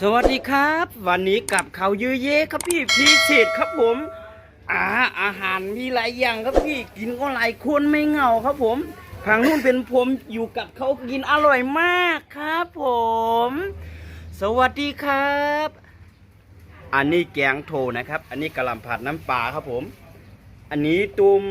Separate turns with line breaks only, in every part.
สวัสดีครับ วันนี้กับเขาเยอะเย่ครับพี่พิเศษครับผมอาอาหารมีหลายอย่างครับพี่กินก็หลายคนไม่เหงาครับผมทางนู้นเป็นผมอยู่กับเขากินอร่อยมากครับผม สวัสดีครับ อันนี้แกงโถนะครับ อันนี้กะหล่ำผัดน้ำปลาครับผม อันนี้ตุม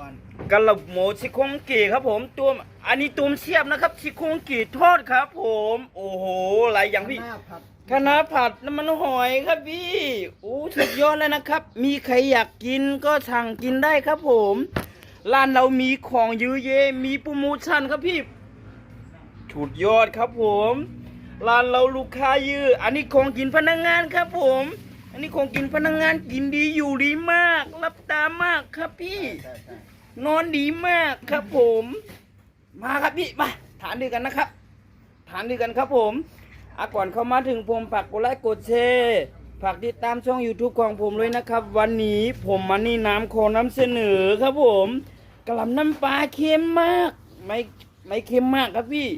กันลูกมูอัน
กะหล่ำหมูซี่โครงกี่ครับผมตุมอันนี้ตุมเสียบนะครับซี่โครงกี่ทอดครับ ผม โอ้โหหลายอย่างพี่
หน้าผัด
คณะผัดน้ำมันหอยครับพี่โอ้สุดยอดเลยนะครับ มีใครอยากกินก็สั่งกินได้ครับผมร้านเรามีของเยอะแยะมีโปรโมชั่นครับพี่สุดยอดครับผมร้านเราลูกค้าเยอะอันนี้ของกินพนักงานครับผม อันนี้ของกินพนักงานกินดีอยู่ดีมากรับตามากครับพี่
ใช่ใช่
นอนดีมากครับผม มาครับพี่มาทานด้วยกันนะครับทานด้วยกันครับผมอาก่อนเข้ามาถึงผมฝากกดไลค์กดแชร์ฝากติดตามช่อง YouTube ของผมเลยนะครับ วันนี้ผมมานี่น้ำโคนน้ำเสนอครับผมกะหล่ำน้ำปลาเค็มมาก ไม่ไม่เค็มมากครับพี่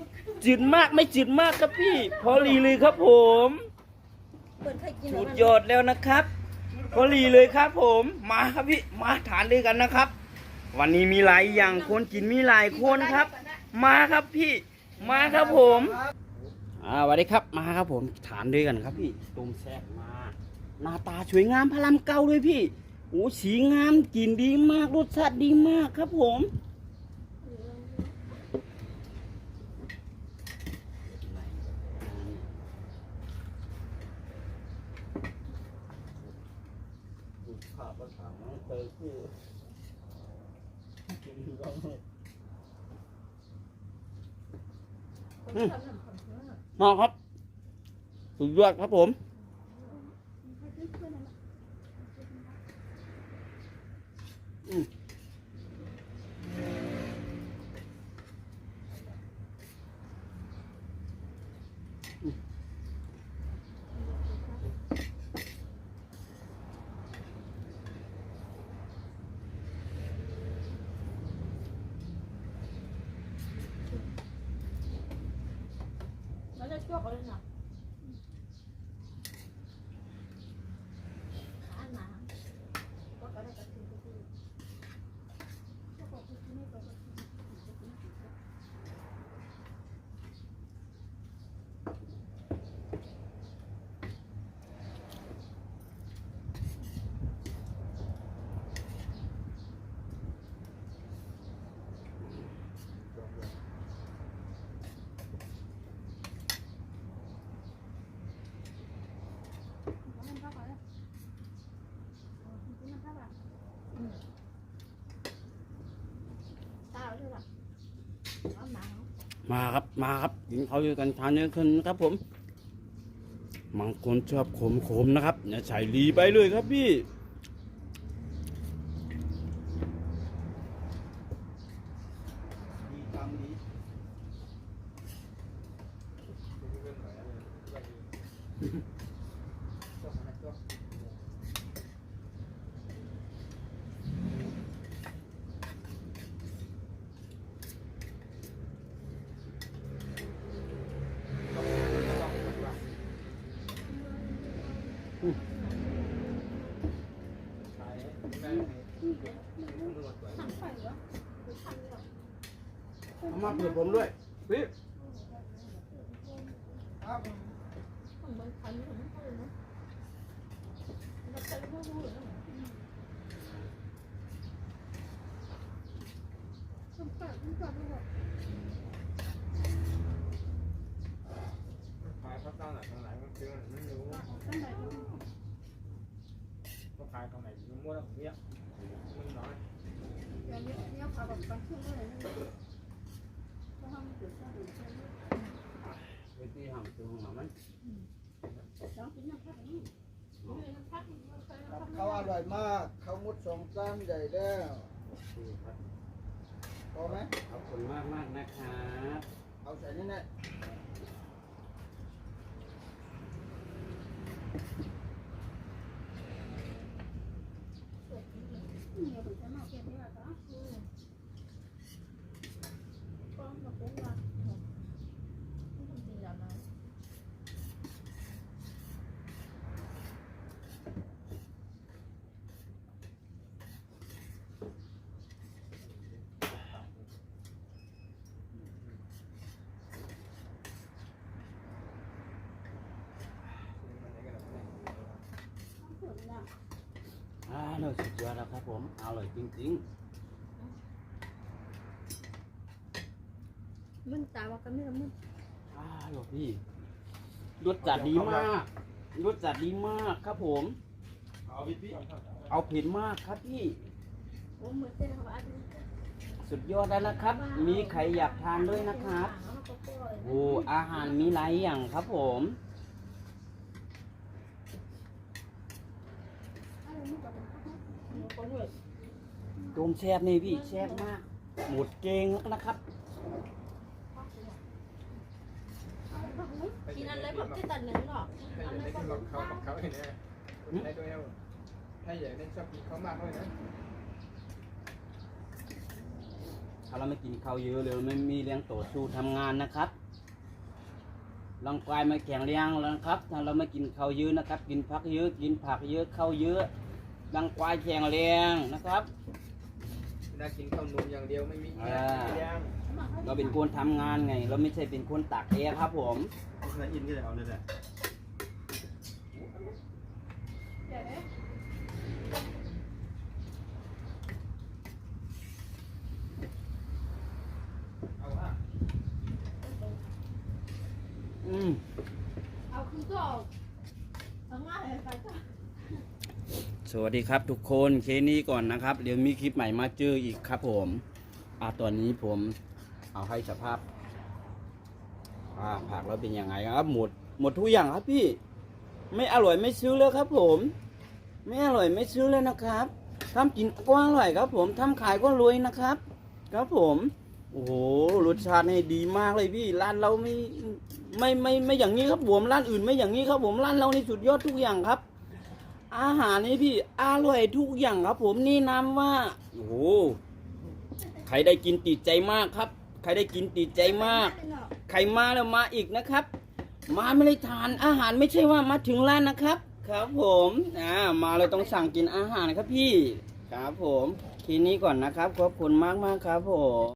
จืดมากไม่จืดมากครับพี่ พอดีเลยครับผม
เปิดใครกิน
สุดยอดแล้วนะครับพอดีเลยครับผมมาครับพี่มาทานด้วยกันนะครับ วันนี้มีหลายอย่างคนกินมีหลายคนครับ มาครับพี่ มาครับผมอ่าสวัสดีครับมาครับผมทานด้วยกันครับพี่ต้มแซ่บมากหน้าตาสวยงามพลัมเก่าด้วยพี่โอ้สีงามกลินดีมากรสชาติดีมากครับผม ถามองเตยคือน้องครับ สุดยอดครับผมอืม
แล้วจะชั่วเขาเลยนะอันหนาก็ก็ได้กระถิ่นก็คือก็บอกที่ไม่ก็ก็
มาครับมาครับกินเขาวด้วยกันทานเยอะขึ้นนะครับผมบางคนชอบขมขมๆนะครับเนี่ยใส่ลีไปเลยครับพี่
ดีตามนี้
เอามาเผื่อผมด้วยพี่
ครับ
ขายข้าวต้มหนตรงไหนมันคือไม่รู้ ก็ขายตรงไหนมันมั่วแล้วผมเนี่ยมันน้อย
เวทีห่างตัวหามัน
เขาอร่อยมาก เขามุดสองจานใหญ่แล้วพอไหม
ขอบคุณมากมากนะครับ
เอาใส่นี่แหละ
ร่อยสุดยอดแล้วครับผมอร่อยจริง
มันตาว่ากันไม่ละมัน
ๆอร่อยพี่รสจัดดีมากรสจัดดีมากครับผม
เอาพี่พี่
เอาเผ็ดมากครับพี่
โอ้เหมือนเส้นเขาอัดนี่
สุดยอดแล้วนะครับ มีใครอยากทานด้วยนะครับ โอ้อาหารมีหลายอย่างครับผม โดมแซ่บนี่พี่แซ่บมาก หมดเกงแล้วนะครับ
กินอะไรแบบที่ตัดเนื้อหรอ
ถ้าอยากได้กินของเขาของเขาให้แน่ให้ตัวเอถ้าอยากได้ชอบกินเขามากเลยนะ
ถ้าเราไม่กินข้าวเยอะเลยไม่มีแรงต่อสู้ทำงานนะครับร่างกายไม่แข็งแรงแล้วนะครับ ถ้าเราไม่กินข้าวเยอะนะครับ กินผักเยอะ กินผักเยอะข้าวเยอะ ร่างกายแข็งแรงนะครับ
น่ากินข้าวนุ่มอย่างเดียวไม่มี
อ่า
ย่าง
เราเป็นคนทำงานไง เราไม่ใช่เป็นคนตักแอร์ครับผม
เคยอินก็เลยเอาเลยแหละ
เอาว่า
อืม
เอาคือก็ทำงานอะไรไปจ้ะ
สวัสดีครับทุกคนเคสนี้ก่อนนะครับ เดี๋ยวมีคลิปใหม่มาเจออีกครับผมอ่าตอนนี้ผมเอาให้สภาพอ่าผักแล้วเป็นยังไงครับ หมดหมดทุกอย่างครับพี่ ไม่อร่อยไม่ซื้อเลยครับผม ไม่อร่อยไม่ซื้อเลยนะครับทำกินก็อร่อยครับ ผมทำขายก็รวยนะครับ ครับผมโอ้โหรสชาตินี่ดีมากเลยพี่ร้านเราไม่ไม่ไม่ไม่อย่างนี้ครับผมร้านอื่นไม่อย่างนี้ครับผมร้านเรานี่สุดยอดทุกอย่างครับ อาหารนี่พี่อร่อยทุกอย่างครับ ผมนี่น้ำว่าโอ้โหใครได้กินติดใจมากครับ ใครได้กินติดใจมาก ใครมาแล้วมาอีกนะครับ มาไม่ได้ทานอาหารไม่ใช่ว่ามาถึงร้านนะครับ ครับ ผมอ่ามาเลยต้องสั่งกินอาหารครับพี่ ครับผมทีนี้ก่อนนะครับขอบคุณมากมากครับผม